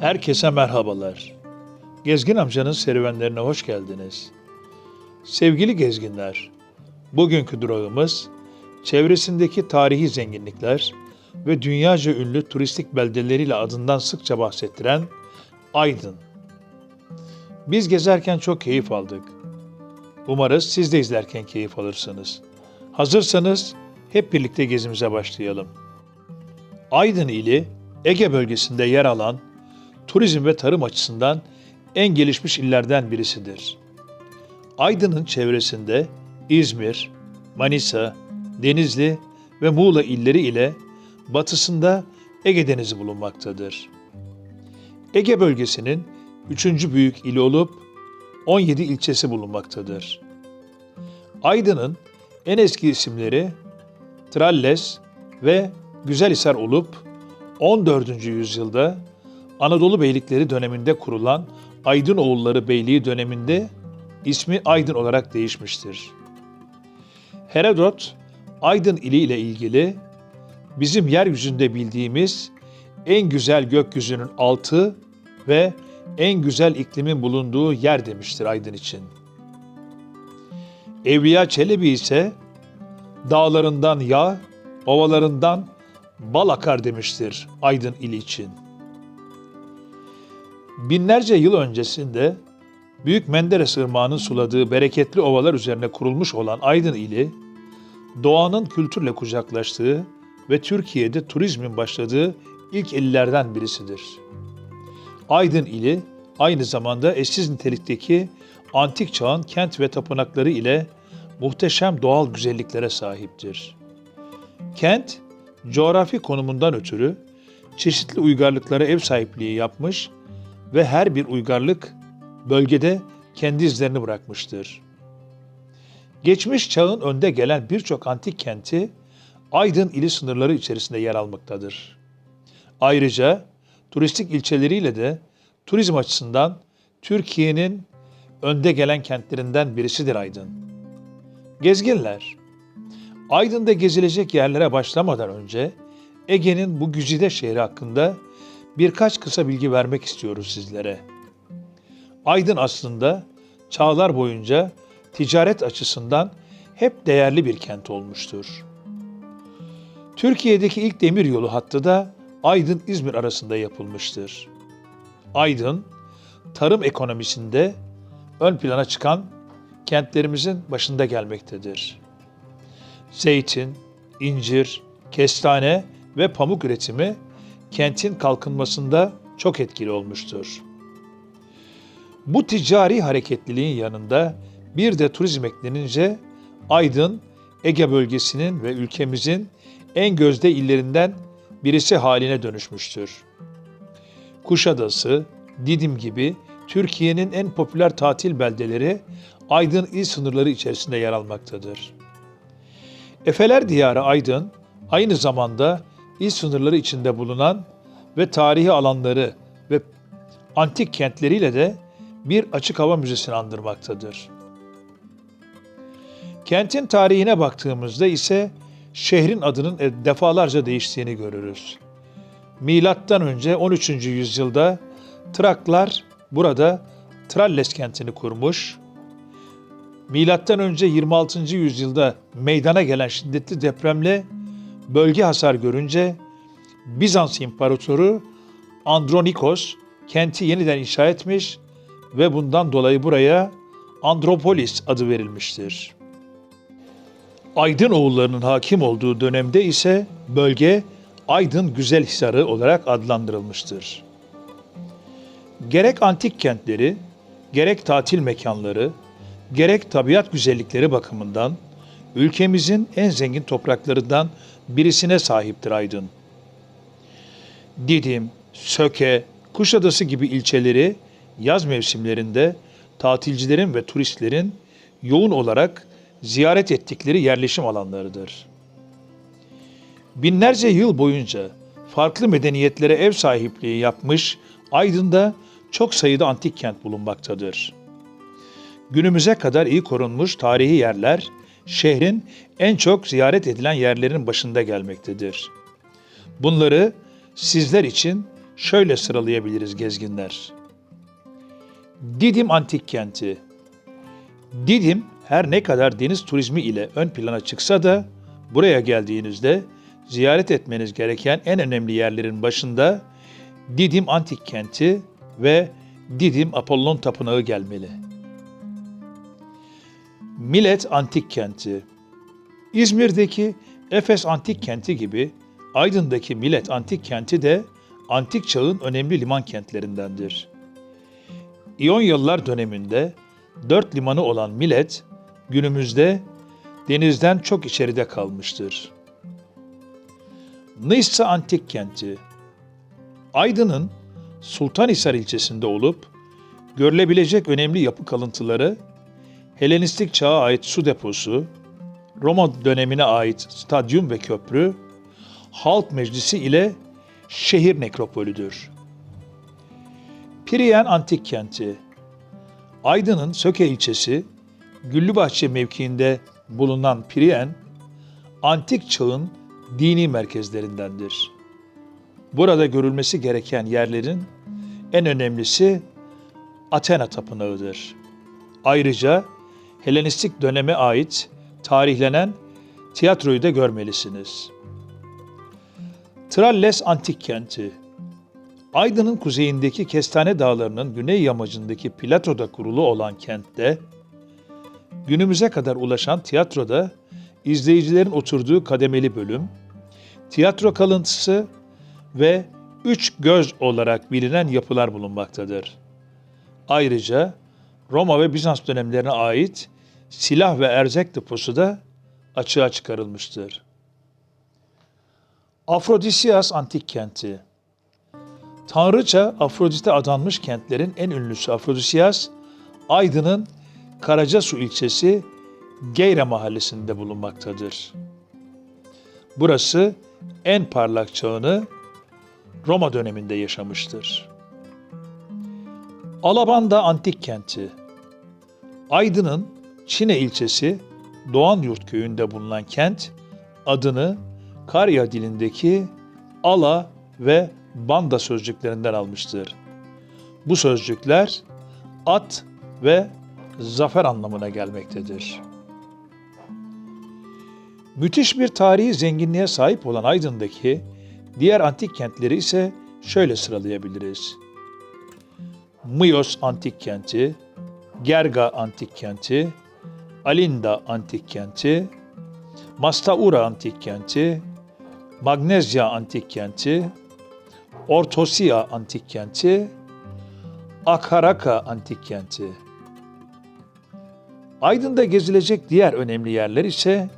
Herkese merhabalar. Gezgin amcanın serüvenlerine hoş geldiniz. Sevgili gezginler, bugünkü durağımız çevresindeki tarihi zenginlikler ve dünyaca ünlü turistik beldeleriyle adından sıkça bahsettiren Aydın. Biz gezerken çok keyif aldık. Umarız siz de izlerken keyif alırsınız. Hazırsanız hep birlikte gezimize başlayalım. Aydın ili Ege bölgesinde yer alan turizm ve tarım açısından en gelişmiş illerden birisidir. Aydın'ın çevresinde İzmir, Manisa, Denizli ve Muğla illeri ile batısında Ege Denizi bulunmaktadır. Ege bölgesinin üçüncü büyük ili olup 17 ilçesi bulunmaktadır. Aydın'ın en eski isimleri Tralles ve Güzelhisar olup 14. yüzyılda Anadolu Beylikleri döneminde kurulan Aydınoğulları Beyliği döneminde ismi Aydın olarak değişmiştir. Herodot, Aydın ili ile ilgili bizim yeryüzünde bildiğimiz en güzel gökyüzünün altı ve en güzel iklimin bulunduğu yer demiştir Aydın için. Evliya Çelebi ise dağlarından yağ, ovalarından bal akar demiştir Aydın ili için. Binlerce yıl öncesinde Büyük Menderes Irmağı'nın suladığı bereketli ovalar üzerine kurulmuş olan Aydın ili, doğanın kültürle kucaklaştığı ve Türkiye'de turizmin başladığı ilk illerden birisidir. Aydın ili aynı zamanda eşsiz nitelikteki antik çağın kent ve tapınakları ile muhteşem doğal güzelliklere sahiptir. Kent, coğrafi konumundan ötürü çeşitli uygarlıklara ev sahipliği yapmış ve her bir uygarlık bölgede kendi izlerini bırakmıştır. Geçmiş çağın önde gelen birçok antik kenti Aydın ili sınırları içerisinde yer almaktadır. Ayrıca turistik ilçeleriyle de turizm açısından Türkiye'nin önde gelen kentlerinden birisidir Aydın. Gezginler, Aydın'da gezilecek yerlere başlamadan önce Ege'nin bu güzide şehri hakkında birkaç kısa bilgi vermek istiyoruz sizlere. Aydın aslında çağlar boyunca ticaret açısından hep değerli bir kent olmuştur. Türkiye'deki ilk demir yolu hattı da Aydın-İzmir arasında yapılmıştır. Aydın, tarım ekonomisinde ön plana çıkan kentlerimizin başında gelmektedir. Zeytin, incir, kestane ve pamuk üretimi kentin kalkınmasında çok etkili olmuştur. Bu ticari hareketliliğin yanında bir de turizm eklenince Aydın, Ege bölgesinin ve ülkemizin en gözde illerinden birisi haline dönüşmüştür. Kuşadası, Didim gibi Türkiye'nin en popüler tatil beldeleri Aydın il sınırları içerisinde yer almaktadır. Efeler Diyarı Aydın, aynı zamanda il sınırları içinde bulunan ve tarihi alanları ve antik kentleriyle de bir açık hava müzesini andırmaktadır. Kentin tarihine baktığımızda ise şehrin adının defalarca değiştiğini görürüz. Milattan önce 13. yüzyılda Traklar burada Tralles kentini kurmuş. Milattan önce 26. yüzyılda meydana gelen şiddetli depremle bölge hasar görünce Bizans İmparatoru Andronikos kenti yeniden inşa etmiş ve bundan dolayı buraya Andropolis adı verilmiştir. Aydın oğullarının hakim olduğu dönemde ise bölge Aydın Güzelhisarı olarak adlandırılmıştır. Gerek antik kentleri, gerek tatil mekanları, gerek tabiat güzellikleri bakımından ülkemizin en zengin topraklarından birisine sahiptir Aydın. Didim, Söke, Kuşadası gibi ilçeleri yaz mevsimlerinde tatilcilerin ve turistlerin yoğun olarak ziyaret ettikleri yerleşim alanlarıdır. Binlerce yıl boyunca farklı medeniyetlere ev sahipliği yapmış Aydın'da çok sayıda antik kent bulunmaktadır. Günümüze kadar iyi korunmuş tarihi yerler şehrin en çok ziyaret edilen yerlerin başında gelmektedir. Bunları sizler için şöyle sıralayabiliriz gezginler. Didim Antik Kenti Didim her ne kadar deniz turizmi ile ön plana çıksa da buraya geldiğinizde ziyaret etmeniz gereken en önemli yerlerin başında Didim Antik Kenti ve Didim Apollon Tapınağı gelmeli. Millet Antik Kenti İzmir'deki Efes Antik Kenti gibi Aydın'daki Millet Antik Kenti de antik çağın önemli liman kentlerindendir. İonyalılar döneminde dört limanı olan Millet, günümüzde denizden çok içeride kalmıştır. Nisa Antik Kenti Aydın'ın Sultanhisar ilçesinde olup, görülebilecek önemli yapı kalıntıları, Helenistik çağa ait su deposu, Roma dönemine ait stadyum ve köprü, halk meclisi ile şehir nekropolüdür. Priyen Antik Kenti Aydın'ın Söke ilçesi, Güllübahçe mevkiinde bulunan Priyen, antik çağın dini merkezlerindendir. Burada görülmesi gereken yerlerin en önemlisi Athena Tapınağı'dır. Ayrıca Helenistik döneme ait tarihlenen tiyatroyu da görmelisiniz. Tralles Antik Kenti Aydın'ın kuzeyindeki Kestane Dağları'nın güney yamacındaki platoda kurulu olan kentte, günümüze kadar ulaşan tiyatroda izleyicilerin oturduğu kademeli bölüm, tiyatro kalıntısı ve üç göz olarak bilinen yapılar bulunmaktadır. Ayrıca Roma ve Bizans dönemlerine ait silah ve erzak deposu da açığa çıkarılmıştır. Afrodisias Antik Kenti Tanrıça Afrodit'e adanmış kentlerin en ünlüsü Afrodisias, Aydın'ın Karacasu ilçesi Geyre mahallesinde bulunmaktadır. Burası en parlak çağını Roma döneminde yaşamıştır. Alabanda Antik Kenti Aydın'ın Çine ilçesi Doğanyurt köyünde bulunan kent adını Karya dilindeki Ala ve Banda sözcüklerinden almıştır. Bu sözcükler at ve zafer anlamına gelmektedir. Müthiş bir tarihi zenginliğe sahip olan Aydın'daki diğer antik kentleri ise şöyle sıralayabiliriz. Myos antik kenti, Gerga antik kenti, Alinda antik kenti, Mastaura antik kenti, Magnezya antik kenti, Ortosia antik kenti, Akharaka antik kenti. Aydın'da gezilecek diğer önemli yerler ise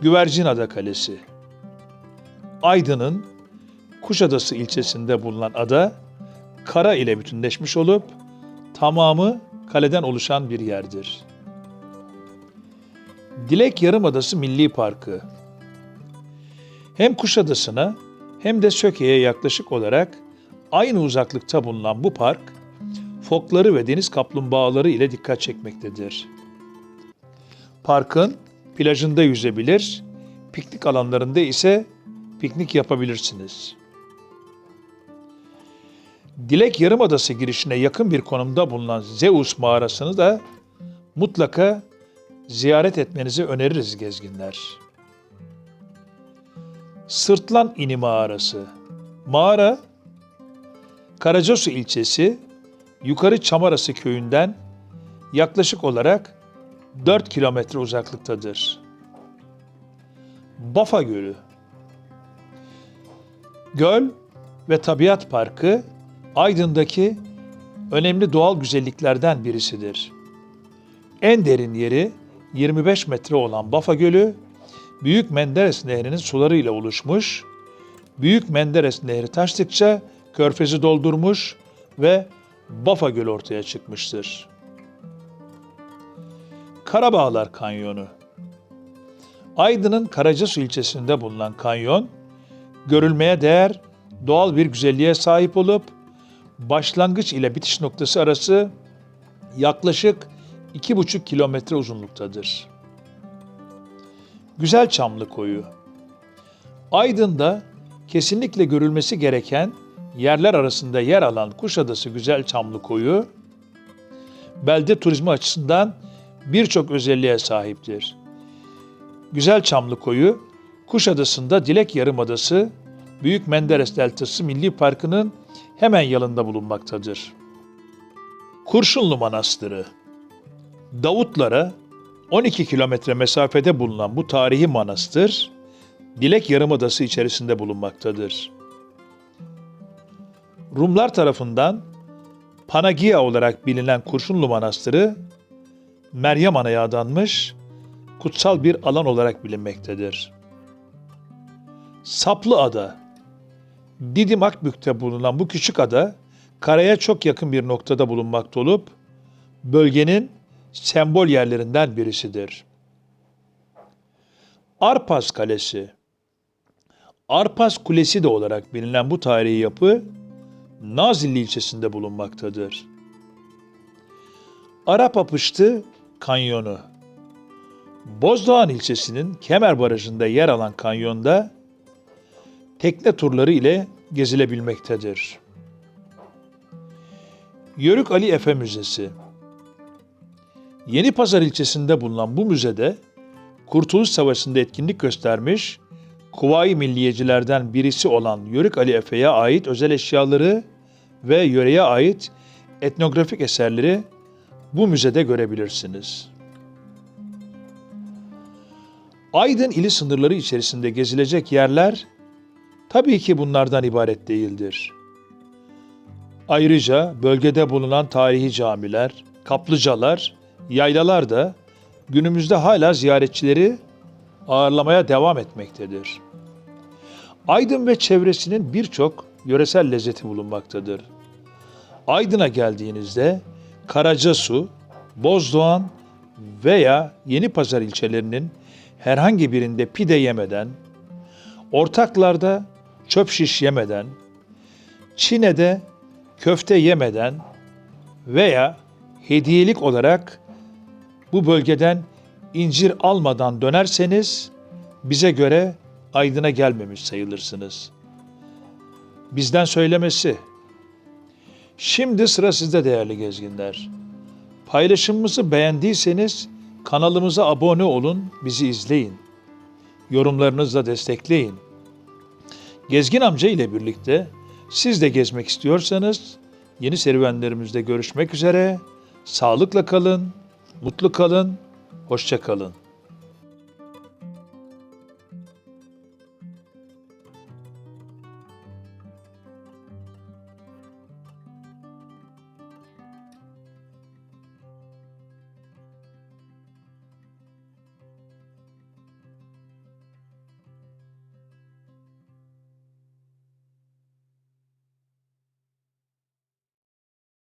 Güvercinada Kalesi. Aydın'ın Kuşadası ilçesinde bulunan ada kara ile bütünleşmiş olup tamamı kaleden oluşan bir yerdir. Dilek Yarımadası Milli Parkı Hem Kuşadası'na hem de Söke'ye yaklaşık olarak aynı uzaklıkta bulunan bu park, fokları ve deniz kaplumbağaları ile dikkat çekmektedir. Parkın plajında yüzebilir, piknik alanlarında ise piknik yapabilirsiniz. Dilek Yarımadası girişine yakın bir konumda bulunan Zeus mağarasını da mutlaka ziyaret etmenizi öneririz gezginler. Sırtlan İni Mağarası Mağara, Karacasu ilçesi, Yukarı Çamarası köyünden yaklaşık olarak 4 kilometre uzaklıktadır. Bafa Gölü Göl ve Tabiat Parkı Aydın'daki önemli doğal güzelliklerden birisidir. En derin yeri 25 metre olan Bafa Gölü, Büyük Menderes Nehri'nin sularıyla oluşmuş, Büyük Menderes Nehri taştıkça körfezi doldurmuş ve Bafa Gölü ortaya çıkmıştır. Karabağlar Kanyonu Aydın'ın Karacasu ilçesinde bulunan kanyon, görülmeye değer doğal bir güzelliğe sahip olup başlangıç ile bitiş noktası arası yaklaşık 2,5 kilometre uzunluktadır. Güzel Çamlı Koyu Aydın'da kesinlikle görülmesi gereken yerler arasında yer alan Kuşadası Güzel Çamlıkoyu, belde turizmi açısından birçok özelliğe sahiptir. Güzel Çamlıkoyu, Kuşadası'nda Dilek Yarımadası, Büyük Menderes Deltası Milli Parkı'nın hemen yanında bulunmaktadır. Kurşunlu Manastırı Davutlara 12 kilometre mesafede bulunan bu tarihi manastır, Dilek Yarımadası içerisinde bulunmaktadır. Rumlar tarafından Panagia olarak bilinen Kurşunlu Manastırı, Meryem Ana'ya adanmış kutsal bir alan olarak bilinmektedir. Saplı Ada Didim Akbük'te bulunan bu küçük ada, karaya çok yakın bir noktada bulunmakta olup, bölgenin sembol yerlerinden birisidir. Arpas Kalesi Arpas Kulesi de olarak bilinen bu tarihi yapı, Nazilli ilçesinde bulunmaktadır. Arap Apıştı Kanyonu Bozdoğan ilçesinin Kemer Barajı'nda yer alan kanyonda tekne turları ile gezilebilmektedir. Yörük Ali Efe Müzesi Yeni Pazar ilçesinde bulunan bu müzede Kurtuluş Savaşı'nda etkinlik göstermiş Kuvayi Milliyecilerden birisi olan Yörük Ali Efe'ye ait özel eşyaları ve yöreye ait etnografik eserleri bu müzede görebilirsiniz. Aydın ili sınırları içerisinde gezilecek yerler tabii ki bunlardan ibaret değildir. Ayrıca bölgede bulunan tarihi camiler, kaplıcalar, yaylalar da günümüzde hala ziyaretçileri ağırlamaya devam etmektedir. Aydın ve çevresinin birçok yöresel lezzeti bulunmaktadır. Aydın'a geldiğinizde Karacasu, Bozdoğan veya Yenipazar ilçelerinin herhangi birinde pide yemeden, ortaklarda çöp şiş yemeden, Çin'de köfte yemeden veya hediyelik olarak bu bölgeden incir almadan dönerseniz bize göre Aydın'a gelmemiş sayılırsınız. Bizden söylemesi. Şimdi sıra sizde değerli gezginler. Paylaşımımızı beğendiyseniz kanalımıza abone olun, bizi izleyin. Yorumlarınızla destekleyin. Gezgin amca ile birlikte siz de gezmek istiyorsanız yeni serüvenlerimizde görüşmek üzere. Sağlıkla kalın, mutlu kalın, hoşça kalın.